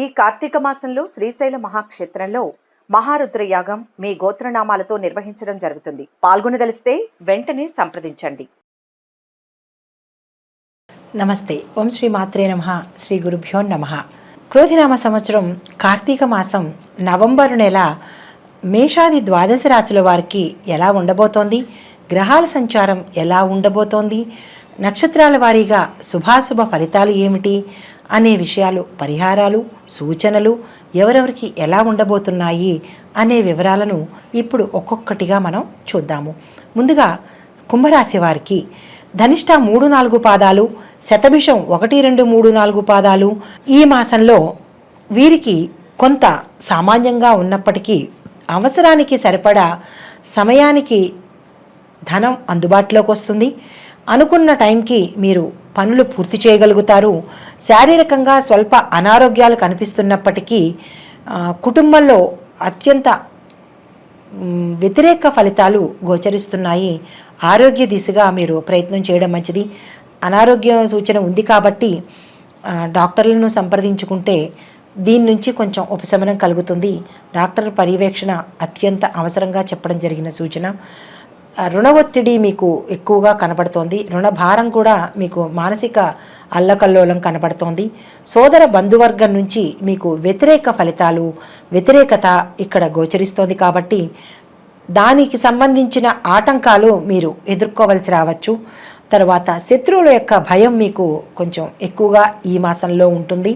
ఈ కార్తీక మాసంలో శ్రీశైల మహాక్షేత్రంలో మహారుద్ర యాగం మీ గోత్రనామాలతో నిర్వహించడం జరుగుతుంది. పాల్గొనదలిస్తే వెంటనే సంప్రదించండి. నమస్తే. ఓం శ్రీ మాత్రే నమ. శ్రీ గురుభ్యో నమ. క్రోధినామ సంవత్సరం కార్తీక మాసం నవంబరు నెల మేషాది ద్వాదశ రాశుల వారికి ఎలా ఉండబోతోంది? గ్రహాల సంచారం ఎలా ఉండబోతోంది? నక్షత్రాల వారీగా శుభాశుభ ఫలితాలు ఏమిటి? అనే విషయాలు పరిహారాలు సూచనలు ఎవరెవరికి ఎలా ఉండబోతున్నాయి అనే వివరాలను ఇప్పుడు ఒక్కొక్కటిగా మనం చూద్దాము. ముందుగా కుంభరాశి వారికి ధనిష్ట మూడు నాలుగు పాదాలు శతభిషం ఒకటి రెండు మూడు నాలుగు పాదాలు ఈ మాసంలో వీరికి కొంత సామాన్యంగా ఉన్నప్పటికీ అవసరానికి సరిపడా సమయానికి ధనం అందుబాటులోకి వస్తుంది. అనుకున్న టైంకి మీరు పనులు పూర్తి చేయగలుగుతారు. శారీరకంగా స్వల్ప అనారోగ్యాలు కనిపిస్తున్నప్పటికీ కుటుంబంలో అత్యంత వ్యతిరేక ఫలితాలు గోచరిస్తున్నాయి. ఆరోగ్య దిశగా మీరు ప్రయత్నం చేయడం మంచిది. అనారోగ్య సూచన ఉంది కాబట్టి డాక్టర్లను సంప్రదించుకుంటే దీని నుంచి కొంచెం ఉపశమనం కలుగుతుంది. డాక్టర్ పర్యవేక్షణ అత్యంత అవసరంగా చెప్పడం జరిగిన సూచన. రుణ ఒత్తిడి మీకు ఎక్కువగా కనపడుతోంది రుణ భారం కూడా మీకు మానసిక అల్లకల్లోలం కనబడుతోంది. సోదర బంధువర్గం నుంచి మీకు వ్యతిరేక ఫలితాలు వ్యతిరేకత ఇక్కడ గోచరిస్తోంది కాబట్టి దానికి సంబంధించిన ఆటంకాలు మీరు ఎదుర్కోవలసి రావచ్చు. తర్వాత శత్రువుల యొక్క భయం మీకు కొంచెం ఎక్కువగా ఈ మాసంలో ఉంటుంది.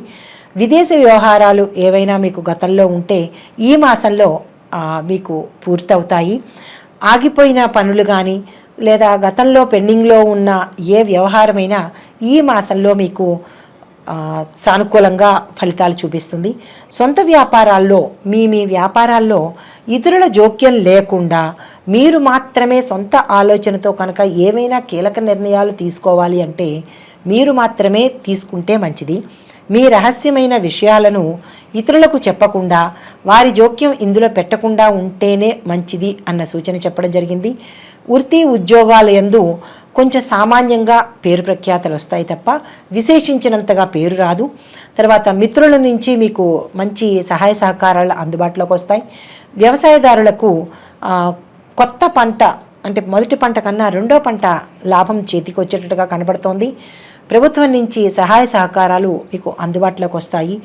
విదేశీ వ్యవహారాలు ఏవైనా మీకు గతంలో ఉంటే ఈ మాసంలో మీకు పూర్తవుతాయి. ఆగిపోయిన పనులు కానీ లేదా గతంలో పెండింగ్లో ఉన్న ఏ వ్యవహారమైనా ఈ మాసంలో మీకు సానుకూలంగా ఫలితాలు చూపిస్తుంది. సొంత వ్యాపారాల్లో మీ మీ వ్యాపారాల్లో ఇతరుల జోక్యం లేకుండా మీరు మాత్రమే సొంత ఆలోచనతో కనుక ఏమైనా కీలక నిర్ణయాలు తీసుకోవాలి అంటే మీరు మాత్రమే తీసుకుంటే మంచిది. మీ రహస్యమైన విషయాలను ఇతరులకు చెప్పకుండా వారి జోక్యం ఇందులో పెట్టకుండా ఉంటేనే మంచిది అన్న సూచన చెప్పడం జరిగింది. వృత్తి ఉద్యోగాల ఎందు కొంచెం సామాన్యంగా పేరు ప్రఖ్యాతలు వస్తాయి తప్ప విశేషించినంతగా పేరు రాదు. తర్వాత మిత్రుల నుంచి మీకు మంచి సహాయ సహకారాలు అందుబాటులోకి వస్తాయి. వ్యవసాయదారులకు కొత్త పంట అంటే మొదటి పంట కన్నా రెండో పంట లాభం చేతికి వచ్చేటట్టుగా కనబడుతోంది. ప్రభుత్వం నుంచి సహాయ సహకారాలు మీకు అందుబాటులోకి వస్తాయి.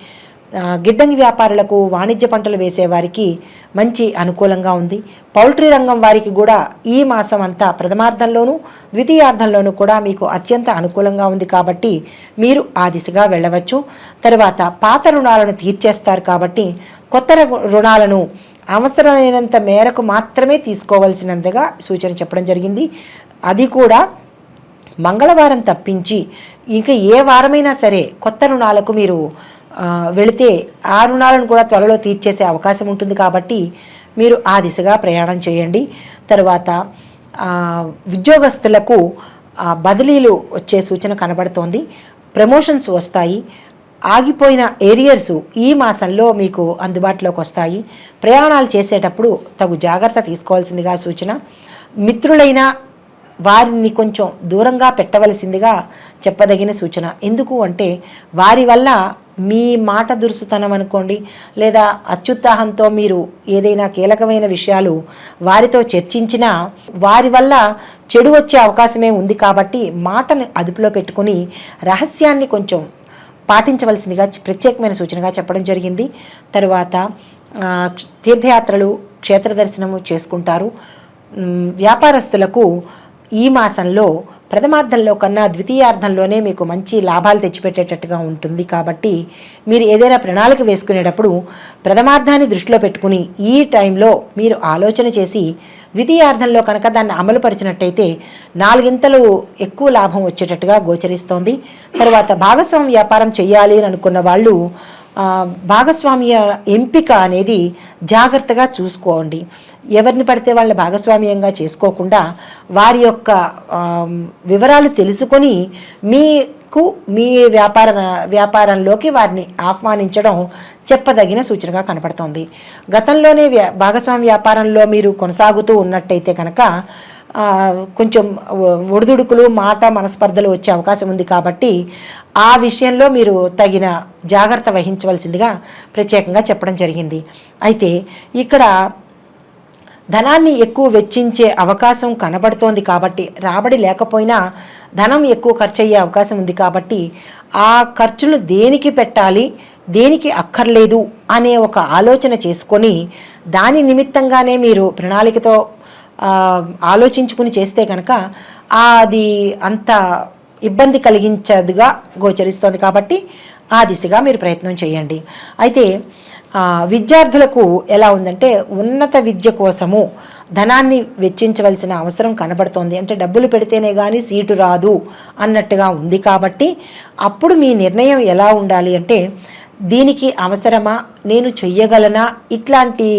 గిడ్డంగి వ్యాపారులకు వాణిజ్య పంటలు వేసేవారికి మంచి అనుకూలంగా ఉంది. పౌల్ట్రీ రంగం వారికి కూడా ఈ మాసం అంతా ప్రథమార్థంలోనూ ద్వితీయార్థంలోనూ కూడా మీకు అత్యంత అనుకూలంగా ఉంది కాబట్టి మీరు ఆ దిశగా వెళ్ళవచ్చు. తర్వాత పాత రుణాలను తీర్చేస్తారు కాబట్టి కొత్త రు- రుణాలను అవసరమైనంత మేరకు మాత్రమే తీసుకోవలసినంతగా సూచన చెప్పడం జరిగింది. అది కూడా మంగళవారం తప్పించి ఇంకా ఏ వారమైనా సరే కొత్త రుణాలకు మీరు వెళితే ఆ రుణాలను కూడా త్వరలో తీర్చేసే అవకాశం ఉంటుంది కాబట్టి మీరు ఆ దిశగా ప్రయాణం చేయండి. తర్వాత ఉద్యోగస్తులకు బదిలీలు వచ్చే సూచన కనబడుతోంది. ప్రమోషన్స్ వస్తాయి. ఆగిపోయిన ఏరియర్స్ ఈ మాసంలో మీకు అందుబాటులోకి వస్తాయి. ప్రయాణాలు చేసేటప్పుడు తగు జాగ్రత్త తీసుకోవాల్సిందిగా సూచన. మిత్రులైన వారిని కొంచెం దూరంగా పెట్టవలసిందిగా చెప్పదగిన సూచన. ఎందుకు అంటే వారి వల్ల మీ మాట దురుసుతనం అనుకోండి లేదా అత్యుత్సాహంతో మీరు ఏదైనా కీలకమైన విషయాలు వారితో చర్చించినా వారి వల్ల చెడు వచ్చే అవకాశమే ఉంది కాబట్టి మాటను అదుపులో పెట్టుకుని రహస్యాన్ని కొంచెం పాటించవలసిందిగా ప్రత్యేకమైన సూచనగా చెప్పడం జరిగింది. తరువాత తీర్థయాత్రలు క్షేత్ర దర్శనము చేసుకుంటారు. వ్యాపారస్తులకు ఈ మాసంలో ప్రథమార్థంలో కన్నా ద్వితీయార్థంలోనే మీకు మంచి లాభాలు తెచ్చిపెట్టేటట్టుగా ఉంటుంది. కాబట్టి మీరు ఏదైనా ప్రణాళిక వేసుకునేటప్పుడు ప్రథమార్థాన్ని దృష్టిలో పెట్టుకుని ఈ టైంలో మీరు ఆలోచన చేసి ద్వితీయార్థంలో కనుక దాన్ని అమలుపరిచినట్టయితే నాలుగింతలు ఎక్కువ లాభం వచ్చేటట్టుగా గోచరిస్తోంది. తర్వాత భాగస్వామ్య వ్యాపారం చేయాలి అని అనుకున్న వాళ్ళు భాగస్వామ్య ఎంపిక అనేది జాగ్రత్తగా చూసుకోండి. ఎవరిని పడితే వాళ్ళ భాగస్వామ్యంగా చేసుకోకుండా వారి యొక్క వివరాలు తెలుసుకొని మీకు మీ వ్యాపార వ్యాపారంలోకి వారిని ఆహ్వానించడం చెప్పదగిన సూచనగా కనపడుతోంది. గతంలోనే వ్యా భాగస్వామి వ్యాపారంలో మీరు కొనసాగుతూ ఉన్నట్టయితే కనుక కొంచెం ఒడిదుడుకులు మాట మనస్పర్ధలు వచ్చే అవకాశం ఉంది కాబట్టి ఆ విషయంలో మీరు తగిన జాగ్రత్త వహించవలసిందిగా ప్రత్యేకంగా చెప్పడం జరిగింది. అయితే ఇక్కడ ధనాన్ని ఎక్కువ వెచ్చించే అవకాశం కనబడుతోంది కాబట్టి రాబడి లేకపోయినా ధనం ఎక్కువ ఖర్చు అయ్యే అవకాశం ఉంది కాబట్టి ఆ ఖర్చులు దేనికి పెట్టాలి దేనికి అక్కర్లేదు అనే ఒక ఆలోచన చేసుకొని దాని నిమిత్తంగానే మీరు ప్రణాళికతో ఆలోచించుకుని చేస్తే కనుక అది అంత ఇబ్బంది కలిగించదుగా గోచరిస్తోంది కాబట్టి ఆ దిశగా మీరు ప్రయత్నం చేయండి. అయితే విద్యార్థులకు ఎలా ఉందంటే ఉన్నత విద్య కోసము ధనాన్ని వెచ్చించవలసిన అవసరం కనబడుతోంది. అంటే డబ్బులు పెడితేనే కానీ సీటు రాదు అన్నట్టుగా ఉంది కాబట్టి అప్పుడు మీ నిర్ణయం ఎలా ఉండాలి అంటే దీనికి అవసరమా నేను చెయ్యగలనా ఇట్లాంటి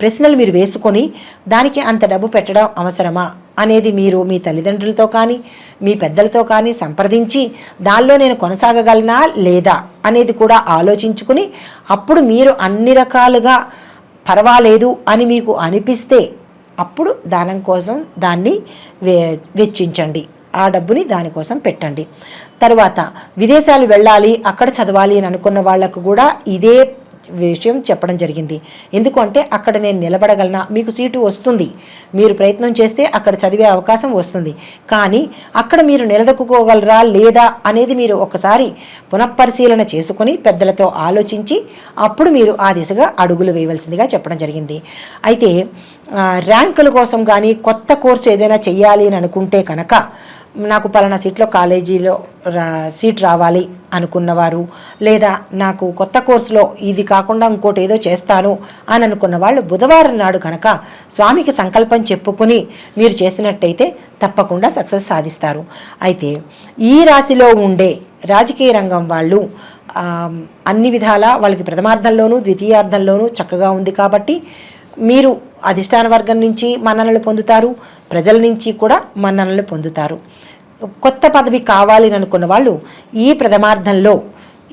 ప్రశ్నలు మీరు వేసుకొని దానికి అంత డబ్బు పెట్టడం అవసరమా? అనేది మీరు మీ తల్లిదండ్రులతో కానీ మీ పెద్దలతో కానీ సంప్రదించి దానిలో నేను కొనసాగగలనా లేదా అనేది కూడా ఆలోచించుకుని అప్పుడు మీరు అన్ని రకాలుగా పర్వాలేదు అని మీకు అనిపిస్తే అప్పుడు దానం కోసం దాన్ని వే వెచ్చించండి. ఆ డబ్బుని దానికోసం పెట్టండి. తర్వాత విదేశాలు వెళ్ళాలి అక్కడ చదవాలి అని అనుకున్న వాళ్ళకు కూడా ఇదే విషయం చెప్పడం జరిగింది. ఎందుకంటే అక్కడ నేను నిలబడగలనా? మీకు సీటు వస్తుంది. మీరు ప్రయత్నం చేస్తే అక్కడ చదివే అవకాశం వస్తుంది. కానీ అక్కడ మీరు నిలదొక్కుకోగలరా లేదా అనేది మీరు ఒకసారి పునఃపరిశీలన చేసుకుని పెద్దలతో ఆలోచించి అప్పుడు మీరు ఆ దిశగా అడుగులు వేయవలసిందిగా చెప్పడం జరిగింది. అయితే ర్యాంకుల కోసం కానీ కొత్త కోర్సు ఏదైనా చేయాలి అని అనుకుంటే కనుక నాకు పలానా సీట్లో కాలేజీలో రా సీట్ రావాలి అనుకున్నవారు లేదా నాకు కొత్త కోర్సులో ఇది కాకుండా ఇంకోటి ఏదో చేస్తాను అని అనుకున్న వాళ్ళు బుధవారం నాడు కనుక స్వామికి సంకల్పం చెప్పుకుని మీరు చేసినట్టయితే తప్పకుండా సక్సెస్ సాధిస్తారు. అయితే ఈ రాశిలో ఉండే రాజకీయ రంగం వాళ్ళు అన్ని విధాలా వాళ్ళకి ప్రథమార్థంలోనూ ద్వితీయార్థంలోనూ చక్కగా ఉంది కాబట్టి మీరు అధిష్టాన వర్గం నుంచి మన్ననలు పొందుతారు ప్రజల నుంచి కూడా మన్ననలు పొందుతారు. కొత్త పదవి కావాలి అనుకున్న వాళ్ళు ఈ ప్రథమార్థంలో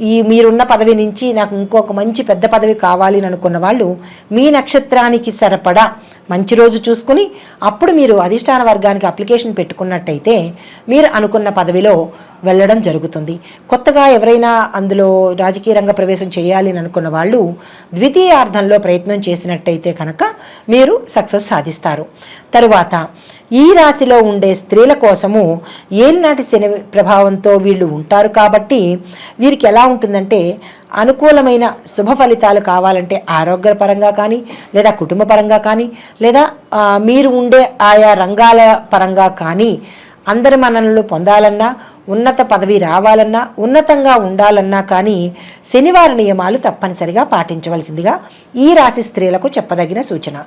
ఈ మీరున్న పదవి నుంచి నాకు ఇంకొక మంచి పెద్ద పదవి కావాలి అని అనుకున్న వాళ్ళు మీ నక్షత్రానికి సరిపడా మంచి రోజు చూసుకుని అప్పుడు మీరు అధిష్టాన వర్గానికి అప్లికేషన్ పెట్టుకున్నట్టయితే మీరు అనుకున్న పదవిలో వెళ్ళడం జరుగుతుంది. కొత్తగా ఎవరైనా అందులో రాజకీయ రంగ ప్రవేశం చేయాలి అని అనుకున్న వాళ్ళు ద్వితీయార్థంలో ప్రయత్నం చేసినట్టయితే కనుక మీరు సక్సెస్ సాధిస్తారు. తరువాత ఈ రాశిలో ఉండే స్త్రీల కోసము ఏలినాటి శని ప్రభావంతో వీళ్ళు ఉంటారు కాబట్టి వీరికి ఎలా ఉంటుందంటే అనుకూలమైన శుభ ఫలితాలు కావాలంటే ఆరోగ్యపరంగా కానీ లేదా కుటుంబ పరంగా కానీ లేదా మీరు ఉండే ఆయా రంగాల పరంగా కానీ అందరి మన్ననలు పొందాలన్నా ఉన్నత పదవి రావాలన్నా ఉన్నతంగా ఉండాలన్నా కానీ శనివార నియమాలు తప్పనిసరిగా పాటించవలసిందిగా ఈ రాశి స్త్రీలకు చెప్పదగిన సూచన.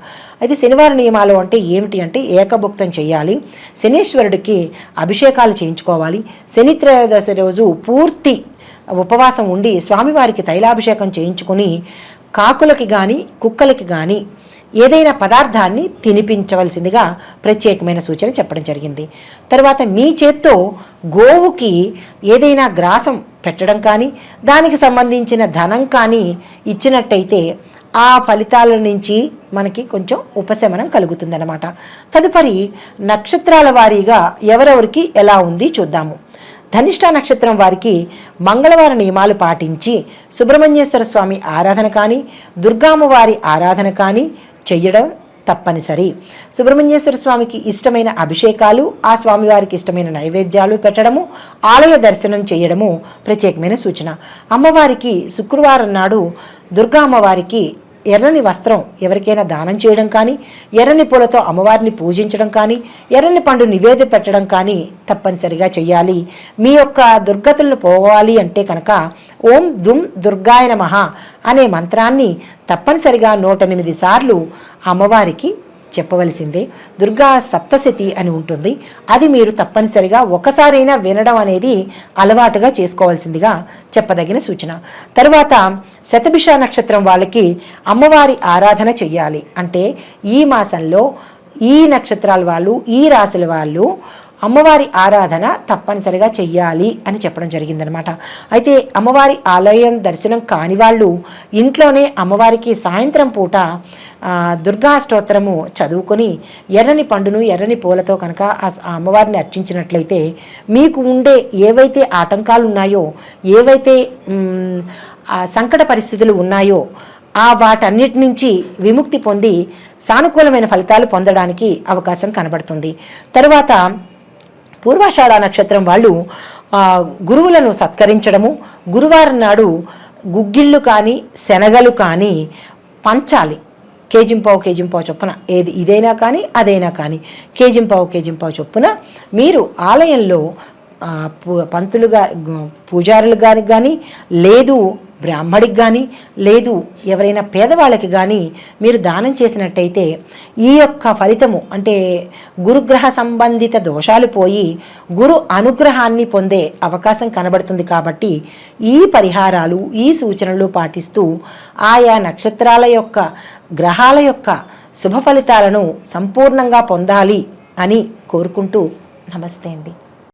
అయితే శనివార నియమాలు అంటే ఏమిటి అంటే ఏకభుక్తం చేయాలి శనీశ్వరుడికి అభిషేకాలు చేయించుకోవాలి శని త్రయోదశి రోజు పూర్తి ఉపవాసం ఉండి స్వామివారికి తైలాభిషేకం చేయించుకుని కాకులకి కానీ కుక్కలకి కానీ ఏదైనా పదార్థాన్ని తినిపించవలసిందిగా ప్రత్యేకమైన సూచన చెప్పడం జరిగింది. తర్వాత మీ చేత్తో గోవుకి ఏదైనా గ్రాసం పెట్టడం కానీ దానికి సంబంధించిన ధనం కానీ ఇచ్చినట్టయితే ఆ ఫలితాల నుంచి మనకి కొంచెం ఉపశమనం కలుగుతుందన్నమాట. తదుపరి నక్షత్రాల వారీగా ఎవరెవరికి ఎలా ఉంది చూద్దాము. ధనిష్ట నక్షత్రం వారికి మంగళవార నియమాలు పాటించి సుబ్రహ్మణ్యేశ్వర స్వామి ఆరాధన కానీ దుర్గామ్మవారి ఆరాధన కానీ చెయ్యడం తప్పనిసరి. సుబ్రహ్మణ్యేశ్వర స్వామికి ఇష్టమైన అభిషేకాలు ఆ స్వామివారికి ఇష్టమైన నైవేద్యాలు పెట్టడము ఆలయ దర్శనం చేయడము ప్రత్యేకమైన సూచన. అమ్మవారికి శుక్రవారం నాడు దుర్గా అమ్మవారికి ఎర్రని వస్త్రం ఎవరికైనా దానం చేయడం కానీ ఎర్రని పూలతో అమ్మవారిని పూజించడం కానీ ఎర్రని పండు నివేద పెట్టడం కానీ తప్పనిసరిగా చేయాలి మీ యొక్క దుర్గతులను పోవాలి అంటే కనుక ఓం దుమ్ దుర్గాయ మహా అనే మంత్రాన్ని తప్పనిసరిగా నూట ఎనిమిది సార్లు అమ్మవారికి చెప్పవలసిందే. దుర్గా సప్తశతి అని ఉంటుంది. అది మీరు తప్పనిసరిగా ఒకసారైనా వినడం అనేది అలవాటుగా చేసుకోవాల్సిందిగా చెప్పదగిన సూచన. తరువాత శతభిష నక్షత్రం వాళ్ళకి అమ్మవారి ఆరాధన చెయ్యాలి. అంటే ఈ మాసంలో ఈ నక్షత్రాల వాళ్ళు ఈ రాశుల వాళ్ళు అమ్మవారి ఆరాధన తప్పనిసరిగా చెయ్యాలి అని చెప్పడం జరిగిందనమాట అయితే అమ్మవారి ఆలయం దర్శనం కాని వాళ్ళు ఇంట్లోనే అమ్మవారికి సాయంత్రం పూట దుర్గా స్తోత్రము చదువుకొని ఎర్రని పండును ఎర్రని పూలతో కనుక ఆ అమ్మవారిని అర్చించినట్లయితే మీకు ఉండే ఏవైతే ఆటంకాలు ఉన్నాయో ఏవైతే సంకట పరిస్థితులు ఉన్నాయో ఆ వాటన్నిటి నుంచి విముక్తి పొంది సానుకూలమైన ఫలితాలు పొందడానికి అవకాశం కనబడుతుంది. తరువాత పూర్వాషాఢ నక్షత్రం వాళ్ళు గురువులను సత్కరించడము. గురువారం నాడు గుగ్గిళ్ళు కానీ శనగలు కానీ పంచాలి. కేజింపావు కేజింపావు చొప్పున. ఏది ఇదైనా కానీ అదైనా కానీ. కేజింపావు కేజింపావు చొప్పున మీరు ఆలయంలో ఆ, పంతులు గా పూజారులు గారికి కానీ లేదు బ్రాహ్మడికి కానీ లేదు ఎవరైనా పేదవాళ్ళకి కానీ మీరు దానం చేసినట్టయితే ఈ యొక్క ఫలితము అంటే గురుగ్రహ సంబంధిత దోషాలు పోయి గురు అనుగ్రహాన్ని పొందే అవకాశం కనబడుతుంది కాబట్టి ఈ పరిహారాలు ఈ సూచనలు పాటిస్తూ ఆయా నక్షత్రాల యొక్క గ్రహాల యొక్క శుభ ఫలితాలను సంపూర్ణంగా పొందాలి అని కోరుకుంటూ నమస్తే అండి.